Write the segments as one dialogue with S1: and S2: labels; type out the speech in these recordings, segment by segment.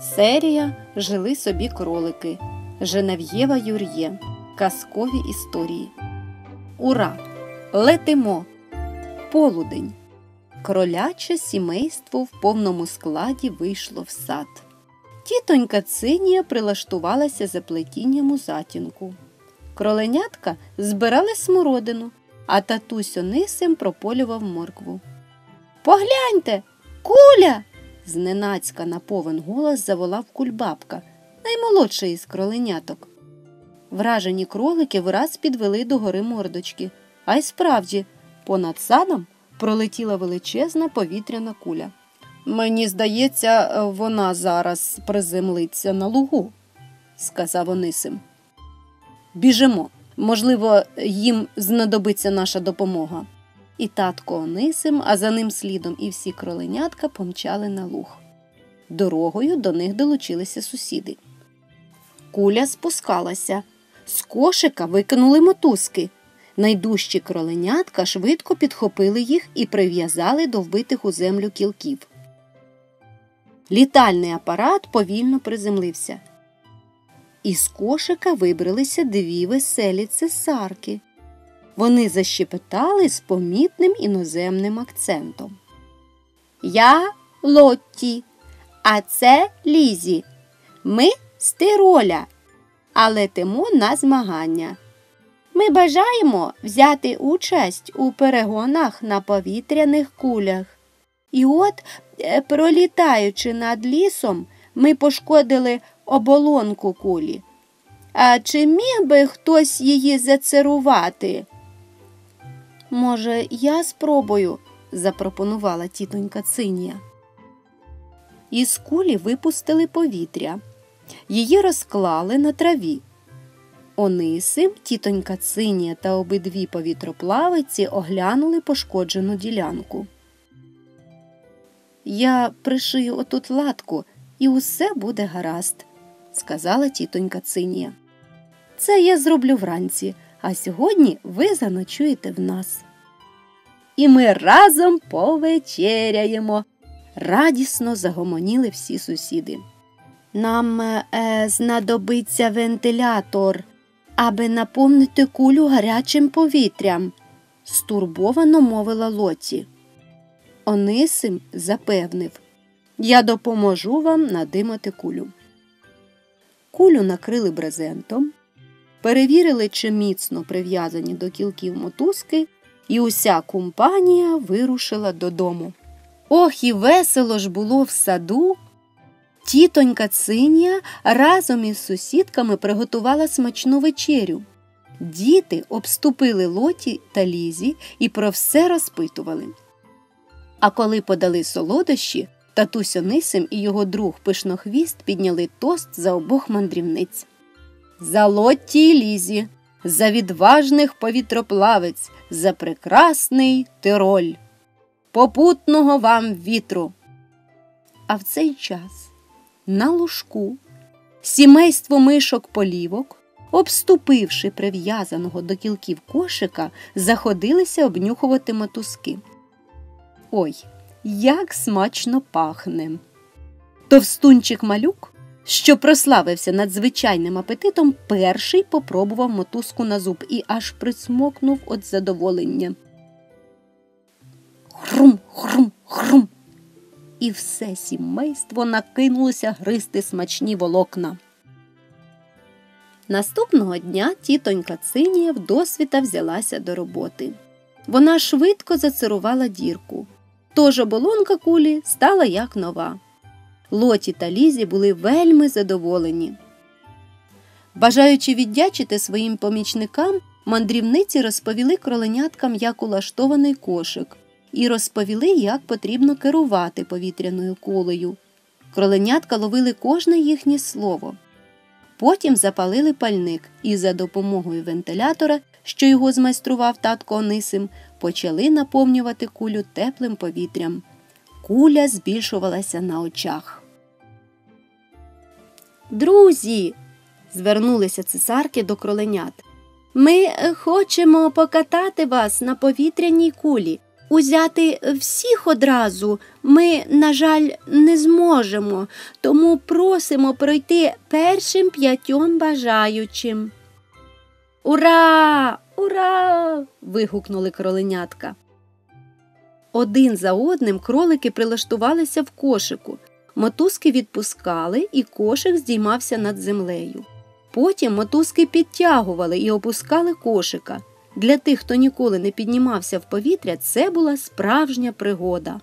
S1: Серія Жили собі кролики Женев'єва Юр'є. Казкові історії. Ура! Летимо! Полудень. Кроляче сімейство в повному складі вийшло в сад. Тітонька Цинія прилаштувалася за плетінням у затінку. Кроленятка збирали смородину, а татусь Онисим прополював моркву. Погляньте, куля. Зненацька на повен голос заволав кульбабка, наймолодший із кроленяток. Вражені кролики враз підвели до гори мордочки, а й справді, понад садом пролетіла величезна повітряна куля. Мені здається, вона зараз приземлиться на лугу, сказав Онисим. Біжимо. Можливо, їм знадобиться наша допомога. І татко Онисим, а за ним слідом і всі кроленятка помчали на луг. Дорогою до них долучилися сусіди. Куля спускалася. З кошика викинули мотузки. Найдужчі кроленятка швидко підхопили їх і прив'язали до вбитих у землю кілків. Літальний апарат повільно приземлився. Із кошика вибралися дві веселі цесарки. Вони защепетали з помітним іноземним акцентом. Я Лотті, а це Лізі. Ми з Тироля, а летимо на змагання. Ми бажаємо взяти участь у перегонах на повітряних кулях. І от, е, пролітаючи над лісом, ми пошкодили оболонку кулі. А чи міг би хтось її зацерувати? Може, я спробую, запропонувала тітонька Цинія. Із кулі випустили повітря. Її розклали на траві. Онисим, тітонька Цинія та обидві повітроплавиці оглянули пошкоджену ділянку. Я пришию отут латку, і усе буде гаразд, сказала тітонька Цинія. Це я зроблю вранці, а сьогодні ви заночуєте в нас. І ми разом повечеряємо. Радісно загомоніли всі сусіди. Нам е, знадобиться вентилятор, аби наповнити кулю гарячим повітрям, стурбовано мовила Лоті. Онисим запевнив Я допоможу вам надимати кулю. Кулю накрили брезентом, перевірили, чи міцно прив'язані до кілків мотузки, і уся компанія вирушила додому. Ох, і весело ж було в саду. Тітонька Цинія разом із сусідками приготувала смачну вечерю. Діти обступили лоті та лізі і про все розпитували. А коли подали солодощі, татусь Онисим і його друг пишнохвіст підняли тост за обох мандрівниць. За Лотті лізі, за відважних повітроплавець, за прекрасний тироль. Попутного вам вітру. А в цей час на лужку сімейство мишок полівок, обступивши прив'язаного до кілків кошика, заходилися обнюхувати мотузки. Ой, як смачно пахне. Товстунчик малюк, що прославився надзвичайним апетитом, перший попробував мотузку на зуб і аж присмокнув від задоволення. Хрум, хрум, хрум. І все сімейство накинулося гризти смачні волокна. Наступного дня тітонька Цинія вдосвіта взялася до роботи. Вона швидко зацирувала дірку. Тож оболонка кулі стала як нова. Лоті та Лізі були вельми задоволені. Бажаючи віддячити своїм помічникам, мандрівниці розповіли кроленяткам, як улаштований кошик, і розповіли, як потрібно керувати повітряною кулею. Кроленятка ловили кожне їхнє слово. Потім запалили пальник і за допомогою вентилятора, що його змайстрував татко Онисим, почали наповнювати кулю теплим повітрям. Куля збільшувалася на очах. Друзі, звернулися цесарки до кроленят. Ми хочемо покатати вас на повітряній кулі. Узяти всіх одразу ми, на жаль, не зможемо, тому просимо пройти першим п'ятьом бажаючим. Ура! Ура! вигукнули кроленятка. Один за одним кролики прилаштувалися в кошику. Мотузки відпускали, і кошик здіймався над землею. Потім мотузки підтягували і опускали кошика. Для тих, хто ніколи не піднімався в повітря, це була справжня пригода.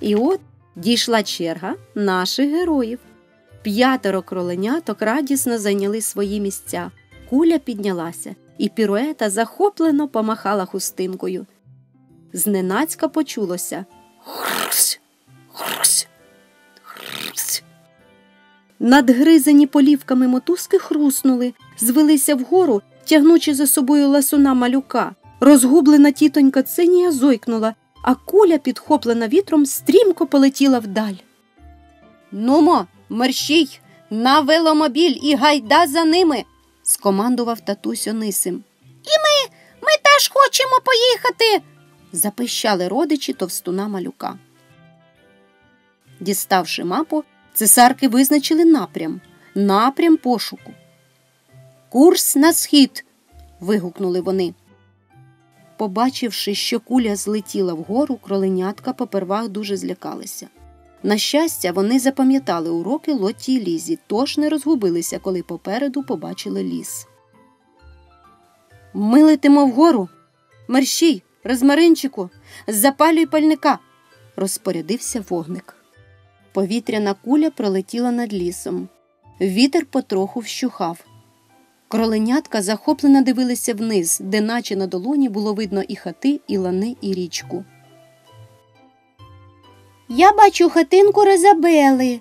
S1: І от дійшла черга наших героїв. П'ятеро кроленяток радісно зайняли свої місця. Куля піднялася, і піруета захоплено помахала хустинкою. Зненацька почулося хрсь, хрсь, хрсь. Надгризані полівками мотузки хруснули, звелися вгору, тягнучи за собою ласуна малюка. Розгублена тітонька цинія зойкнула, а куля, підхоплена вітром, стрімко полетіла вдаль. Нумо, мерщій, на веломобіль і гайда за ними, скомандував татусь Онисим. І ми, ми теж хочемо поїхати, запищали родичі товстуна малюка. Діставши мапу, цесарки визначили напрям, напрям пошуку. Курс на схід. вигукнули вони. Побачивши, що куля злетіла вгору, кроленятка попервах дуже злякалися. На щастя, вони запам'ятали уроки Лотті і Лізі, тож не розгубилися, коли попереду побачили ліс. Ми летимо вгору. Мерщій, розмаринчику, запалюй пальника, розпорядився вогник. Повітряна куля пролетіла над лісом. Вітер потроху вщухав. Кроленятка захоплено дивилися вниз, де наче на долоні було видно і хати, і лани, і річку. Я бачу хатинку Резабели.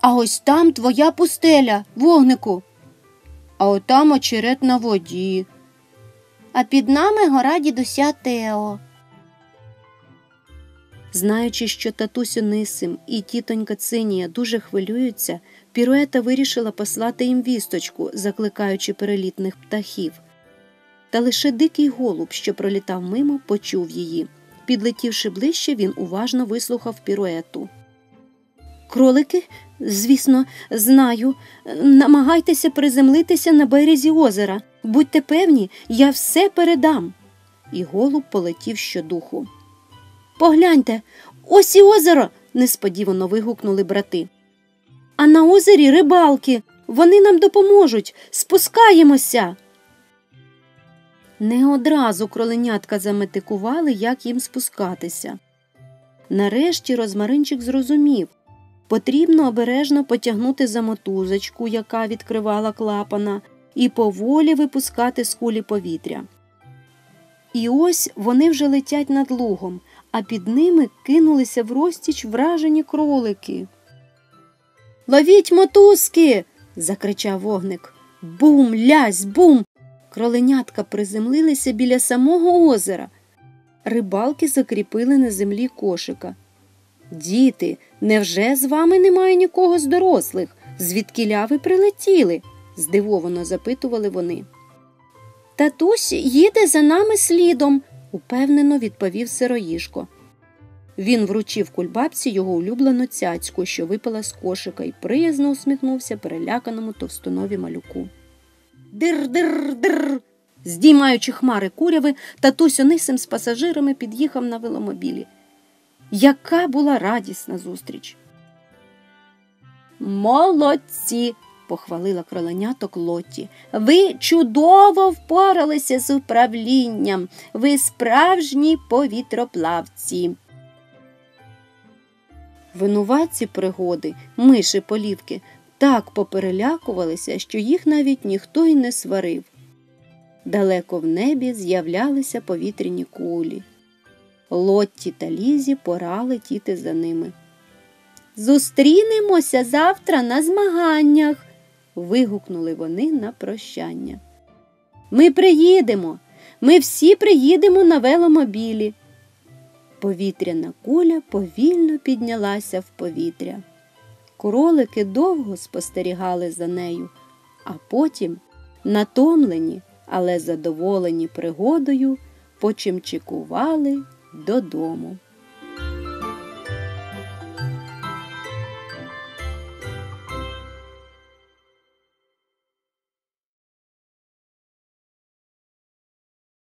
S1: А ось там твоя пустеля, вогнику. А отам очерет на воді. А під нами гора дідуся Тео. Знаючи, що татусь Онисим і тітонька Цинія дуже хвилюються, Піруета вирішила послати їм вісточку, закликаючи перелітних птахів. Та лише дикий голуб, що пролітав мимо, почув її. Підлетівши ближче, він уважно вислухав піруету. Кролики, звісно, знаю. Намагайтеся приземлитися на березі озера. Будьте певні, я все передам. І голуб полетів щодуху. Погляньте, ось і озеро. несподівано вигукнули брати. А на озері рибалки. Вони нам допоможуть. Спускаємося. Не одразу кроленятка заметикували, як їм спускатися. Нарешті розмаринчик зрозумів потрібно обережно потягнути за мотузочку, яка відкривала клапана, і поволі випускати з кулі повітря. І ось вони вже летять над лугом, а під ними кинулися в розтіч вражені кролики. Ловіть мотузки. закричав вогник. Бум, лясь, бум. Кроленятка приземлилися біля самого озера. Рибалки закріпили на землі кошика. Діти, невже з вами немає нікого з дорослих? Звідкіля ви прилетіли? Здивовано запитували вони. Татусь їде за нами слідом, упевнено відповів сироїшко. Він вручив кульбабці його улюблену цяцьку, що випала з кошика, і приязно усміхнувся переляканому товстонові малюку. Дир-дир-дир. Здіймаючи хмари куряви, татусь Онисим з пасажирами під'їхав на веломобілі. Яка була радісна зустріч. Молодці, похвалила кроленяток Лотті. Ви чудово впоралися з управлінням. Ви справжні повітроплавці. Винуватці пригоди, миші полівки, так поперелякувалися, що їх навіть ніхто й не сварив. Далеко в небі з'являлися повітряні кулі. Лотті та Лізі пора летіти за ними. Зустрінемося завтра на змаганнях. Вигукнули вони на прощання. Ми приїдемо, ми всі приїдемо на веломобілі. Повітряна куля повільно піднялася в повітря. Кролики довго спостерігали за нею, а потім, натомлені, але задоволені пригодою, почимчикували додому.